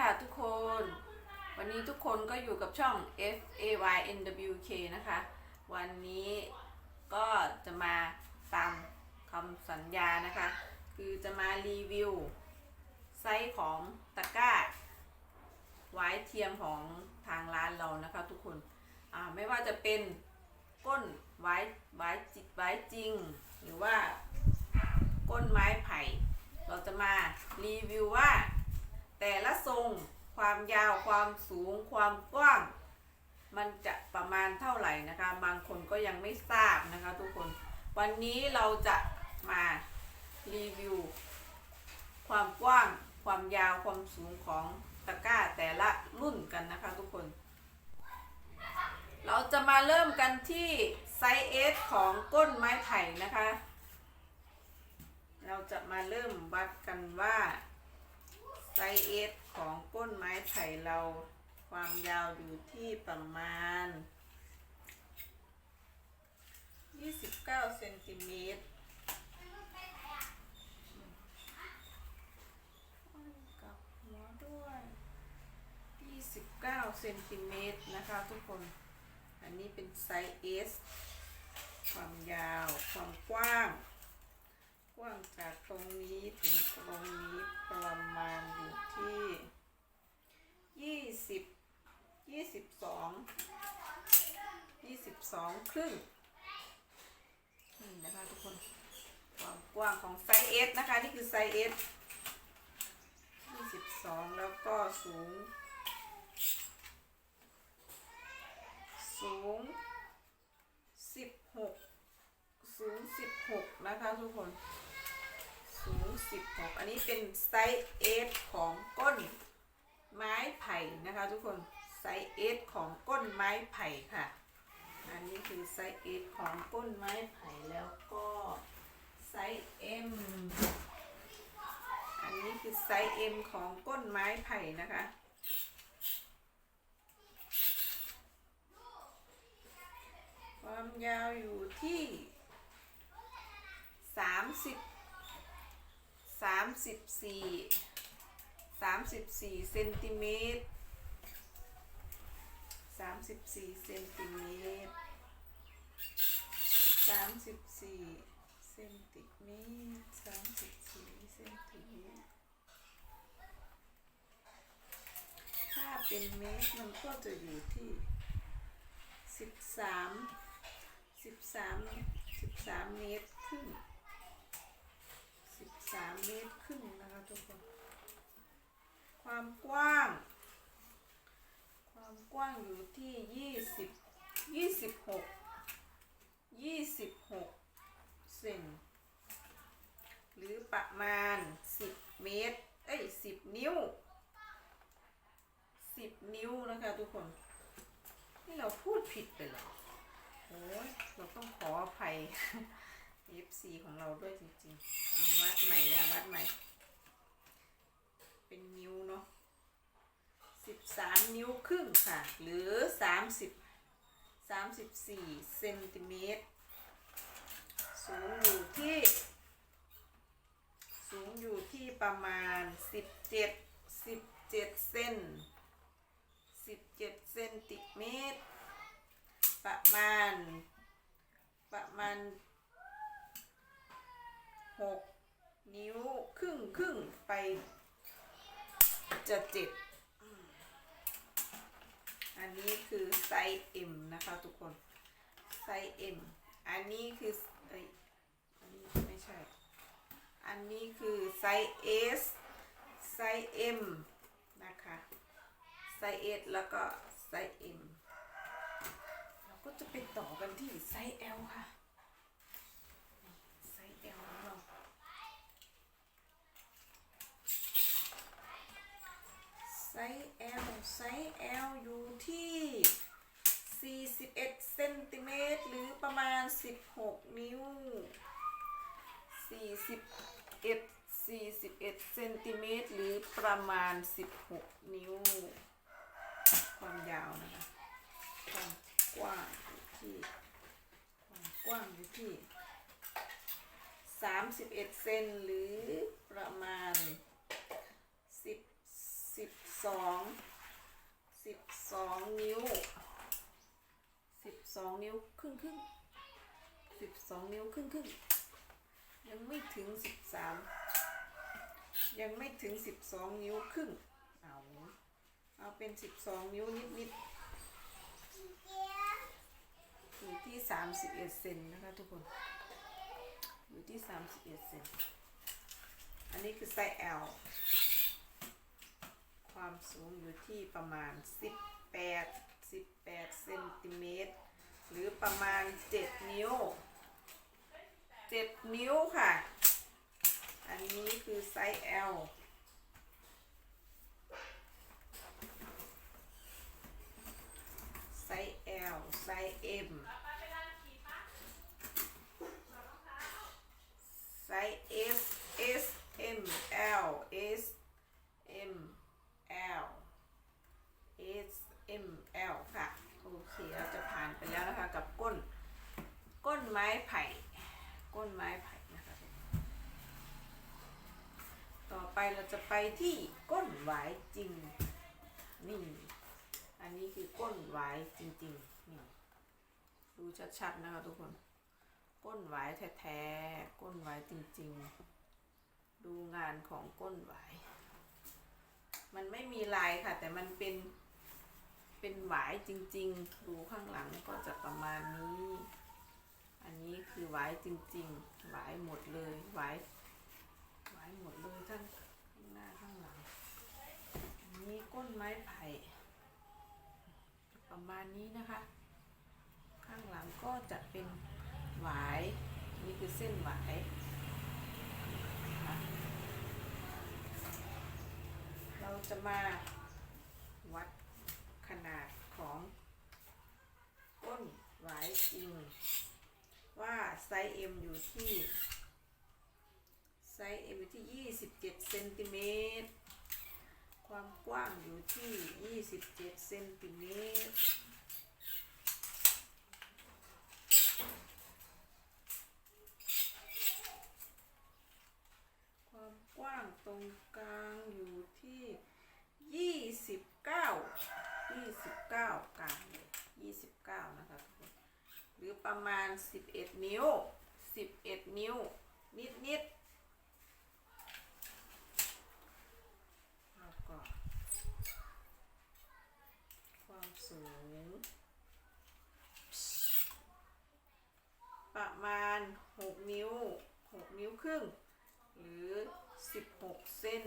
ค่ะทุกคน วันนี้ทุกคนก็อยู่กับช่อง F A Y N W K นะคะ วันนี้ก็จะมาตามคำสัญญานะคะ คือจะมารีวิว ไซส์ของตะกร้า ไว้เทียมของทางร้านเรานะคะทุกคน ไม่ว่าจะเป็นก้นไว้ไว้จิไว้จริง หรือว่าก้นไม้ไผ่ เราจะมารีวิวว่า แต่ละทรงความยาวความสูงความกว้าง มันจะประมาณเท่าไหร่นะคะ บางคนก็ยังไม่ทราบนะคะทุกคน วันนี้เราจะมารีวิว ความกว้าง ความยาวความสูงของตะกร้าแต่ละรุ่นกันนะคะทุกคน เราจะมาเริ่มกันที่ไซส์เอสของก้นไม้ไผ่นะคะ เราจะมาเริ่มวัดกันว่า ไซส์เอสของก้นไม้ไผ่เรา ความยาวอยู่ที่ประมาณ 29เซนติเมตรกับหัวด้วย 29เซนติเมตรนะคะทุกคน อันนี้เป็นไซส์ S ความยาว ความกว้าง ว้างจากตรงนี้ถึงตรงนี้ประมาณอยู่ที่20 22 22ครึ่งนี่นะคะทุกคนความกว้างของไซส์ S นะคะ นี่คือไซส์ S 22แล้วก็สูง สูง16สูง16นะคะทุกคน สูง 16 อันนี้เป็นไซส์ S ของก้นไม้ไผ่นะคะทุกคนไซส์ S ของก้นไม้ไผ่ค่ะ อันนี้คือไซส์ S ของก้นไม้ไผ่แล้วก็ไซส์ M อันนี้คือไซส์ M ของก้นไม้ไผ่นะคะความยาวอยู่ที่สาม สามสิบสี่สามสิบสี่เซนติเมตรสามสิบสี่เซนติเมตรสามสิบสี่เซนติเมตรสามสิบสี่เซนติเมตรถ้าเป็นเมตรมันก็จะอยู่ที่สิบสามสิบสามสิบสามเมตรครึ่ง สามเมตรครึ่งนะคะทุกคน ความกว้าง ความกว้างอยู่ที่ยี่สิบยี่สิบหกยี่สิบหกเซนหรือประมาณสิบเมตร เอ้ยสิบนิ้วสิบนิ้วนะคะทุกคน นี่เราพูดผิดไปเหรอโอ้ยเราต้องขออภัย FC ของเราด้วยจริงๆเอาวัดใหม่นะวัดใหม่ เป็นนิ้วเนาะสิบสามนิ้วครึ่งค่ะ หรือสามสิบสามสิบสี่เซนติเมตร สูงอยู่ที่ สูงอยู่ที่ประมาณสิบเจ็ดสิบเจ็ดเซนสิบเจ็ดเซนติเมตร ประมาณประมาณ หกนิ้วครึ่งครึ่งไปจะเจ็ดอันนี้คือไซส์ M นะคะทุกคน ไซส์ M อันนี้คือเอ้ยอันนี้ไม่ใช่ อันนี้คือไซส์ S ไซส์ M นะคะ ไซส์ S แล้วก็ไซส์ M เราก็จะไปต่อกันที่ไซส์ L ค่ะ ไซส์ L ของเรา ไซส์ L ไซส์ L อยู่ที่ 41เซนติเมตรหรือประมาณ 16 นิ้ว 41 41เซนติเมตรหรือประมาณ 16 นิ้ว ความยาวนะคะ ความกว้างอยู่ที่ความกว้างอยู่ที่ 31เซนหรือประมาณ สองสิบสองนิ้วสิบสองนิ้วครึ่งครึ่งสิบสองนิ้วครึ่งครึ่งยังไม่ถึงสิบสามยังไม่ถึงสิบสองนิ้วครึ่งเอาเอาเป็นสิบสองนิ้วนิดนิดอยู่ที่สามสิบเอ็ดเซนนะคะทุกคนอยู่ที่สามสิบเอ็ดเซนอันนี้คือไซส์ L ความสูงอยู่ที่ประมาณ 18 18เซนติเมตรหรือประมาณ 7 นิ้ว 7 นิ้วค่ะ อันนี้คือไซส์ L ไซส์ L ไซส์ M ไซส์ S S M L S M L S M L ค่ะ โอเคเราจะผ่านไปแล้วนะคะกับก้น ก้น ไม้ไผ่ ก้นไม้ไผ่นะคะต่อไปเราจะไปที่ก้นหวายจริงนี่อันนี้คือก้นหวายจริงๆนี่ดูชัดๆนะคะทุกคน ก้นหวายแท้ๆก้นหวายจริงๆ ดูงานของก้นหวาย มันไม่มีลายค่ะ แต่มันเป็นเป็นหวายจริงๆ ดูข้างหลังก็จะประมาณนี้ อันนี้คือหวายจริงๆหวายหมดเลยหวายหวายหมดเลยทั้งข้างหน้าข้างหลัง อันนี้ก้นไม้ไผ่ประมาณนี้นะคะ ข้างหลังก็จะเป็นหวายนี่คือเส้นหวายเราจะมาวัดขนาดของก้นหวายจริง ส์ M อยู่ที่ไซส์ M อยู่ที่ 27เซนติเมตร ความกว้างอยู่ที่ 27เซนติเมตรความกว้างตรงกลางอยู่ที่ 29 29กลางเลย29 นะคะทุกคนห รือประมาณ 11 นิ้ว 11 นิ้ว นิดนิดๆแล้วก็ ความสูง ประมาณ 6 นิ้ว 6 นิ้วครึ่ง หรือ 16 เซน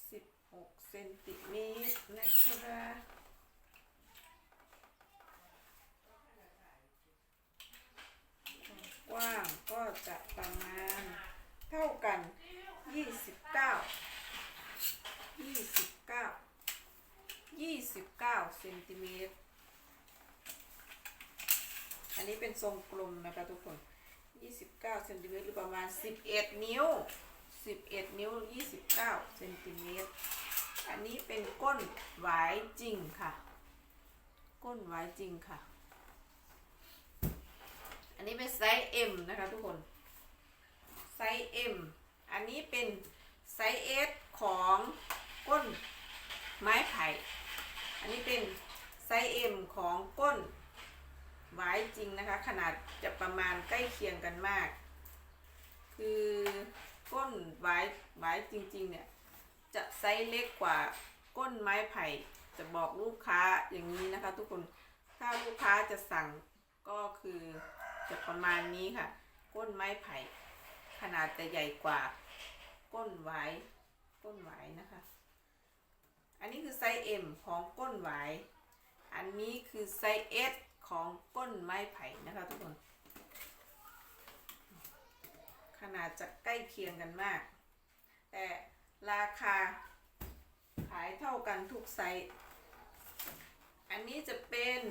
16 เซนติเมตรนะครับกว้างก็จะประมาณเท่ากัน29 29 29เซนติเมตร อันนี้เป็นทรงกลมนะคะทุกคน29เซนติเมตรหรือประมาณ11นิ้ว11นิ้ว29เซนติเมตร อันนี้เป็นก้นหวายจริงค่ะ ก้นหวายจริงค่ะ อันนี้เป็นไซส์ M นะคะทุกคน ไซส์ M อันนี้เป็นไซส์ S ของก้นไม้ไผ่ อันนี้เป็นไซส์ M ของก้นหวายจริงนะคะ ขนาดจะประมาณใกล้เคียงกันมาก คือก้นหวายหวายจริงๆเนี่ยจะไซส์เล็กกว่าก้นไม้ไผ่ จะบอกลูกค้าอย่างนี้นะคะ ทุกคนถ้าลูกค้าจะสั่งก็คือ จะประมาณนี้ค่ะ ก้นไม้ไผ่ ขนาดจะใหญ่กว่า ก้นหวายก้นหวายนะคะ อันนี้คือไซส์ M ของก้นหวาย อันนี้คือไซส์ S ของก้นไม้ไผ่นะคะทุกคน ขนาดจะใกล้เคียงกันมาก แต่ราคาขายเท่ากันทุกไซส์ อันนี้จะเป็น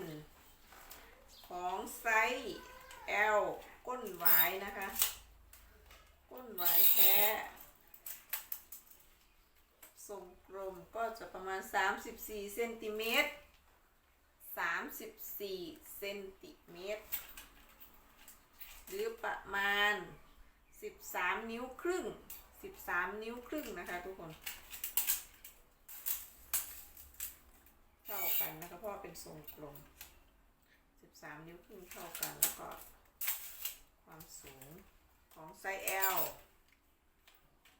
ของไซส์ L ก้นหวายนะคะ ก้นหวายแท้ทรงกลมก็จะประมาณ 34เซนติเมตร34เซนติเมตร หรือประมาณ 13 นิ้วครึ่ง 13 นิ้วครึ่งนะคะทุกคนเท่ากันนะคะเพราะว่าเป็นทรงกลม 13นิ้วครึ่งเท่ากัน แล้วก็ความสูงของไซส์ L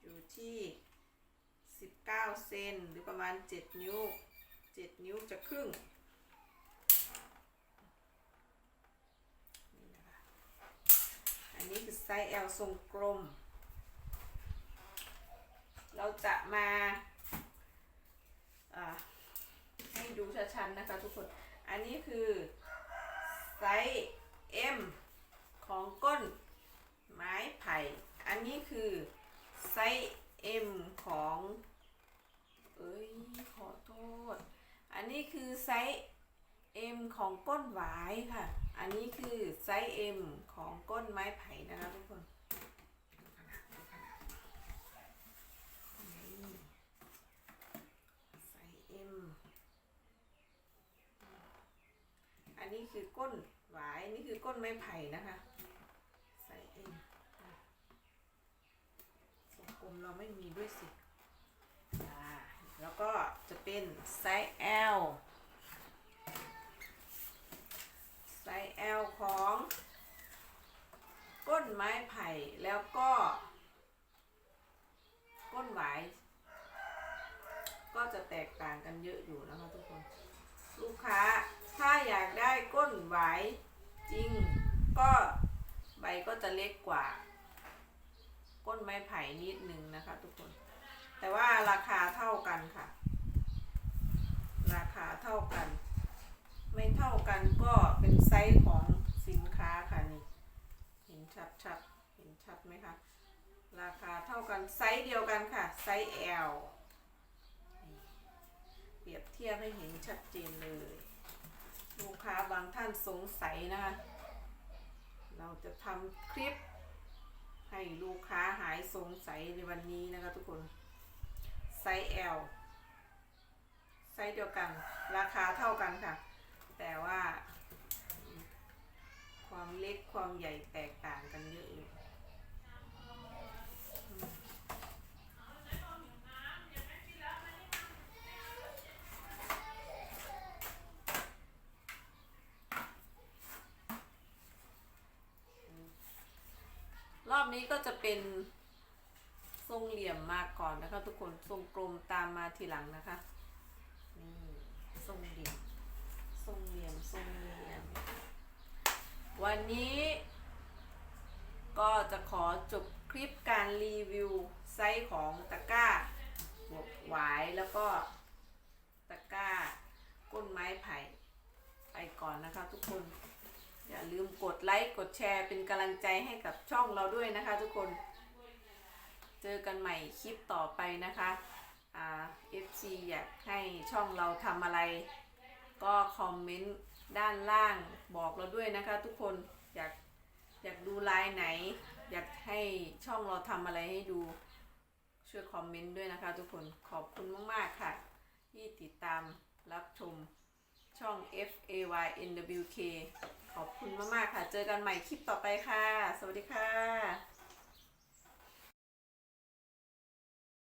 อยู่ที่ 19 เซนหรือประมาณ 7 นิ้ว 7 นิ้วจะครึ่งนี่นะคะอันนี้คือไซส์ L ทรงกลม เราจะมาอ่าให้ดูชัดๆนะคะทุกคน อันนี้คือ ไซส์ M ของก้นไม้ไผ่ อันนี้คือไซส์ M ของ เอ้ย ขอโทษ อันนี้คือไซส์ M ของก้นหวายค่ะ อันนี้คือไซส์ M ของก้นไม้ไผ่นะคะทุกคนนี่ไซส์ M อันนี้คือก้น ก้นไม้ไผ่นะคะไซส์ M อะทรงกลมเราไม่มีด้วยสิแล้วก็จะเป็นไซส์ L ไซส์ L ของ ก้นไม้ไผ่แล้วก็ ก้นหวายก็จะแตกต่างกันเยอะอยู่นะคะทุกคน ลูกค้าถ้าอยากได้ก้นหวาย จริงก็ใบก็จะเล็กกว่า ก้นไม้ไผ่นิดนึงนะคะ ทุกคน แต่ว่าราคาเท่ากันค่ะ ราคาเท่ากัน ไม่เท่ากันก็เป็นไซส์ของสินค้าค่ะนี่ เห็นชัดชัดๆเห็นชัดไหมคะ ราคาเท่ากันไซส์เดียวกันค่ะ ไซส์ L เปรียบเทียบให้เห็นชัดเจนเลย ลูกค้าบางท่านสงสัยนะคะ เราจะทำคลิป ให้ลูกค้าหายสงสัยในวันนี้นะคะทุกคนไซส์ L ไซส์เดียวกัน ราคาเท่ากันค่ะ แต่ว่า ความเล็กความใหญ่แตกต่างกันเยอะอยู่อืมร อบนี้ก็จะเป็นทรงเหลี่ยมมาก่อนนะคะทุกคนทรงกลมตามมาทีหลังนะคะนี่ทรงเหลี่ยมทรงเหลี่ยมทรงเหลี่ยม วันนี้ก็จะขอจบคลิปการรีวิวไซส์ของตะกร้าบวกหวายแล้วก็ตะกร้าก้นไม้ไผ่ไปก่อนนะคะทุกคน อย่าลืมกดไลค์กดแชร์เป็นกำลังใจให้กับช่องเราด้วยนะคะทุกคน เจอกันใหม่คลิปต่อไปนะคะอ่า FC อยากให้ช่องเราทำอะไร ก็คอมเมนต์ด้านล่างบอกเราด้วยนะคะ ทุกคนอยากอยากดูไลน์ไหน อยากให้ช่องเราทำอะไรให้ดูช่วยคอมเมนต์ด้วยนะคะ ทุกคนขอบคุณมาก ๆ ค่ะ ที่ติดตามรับชม ช่อง F A Y N W K ขอบคุณมาก ๆ ค่ะ เจอกันใหม่คลิปต่อไปค่ะ สวัสดีค่ะ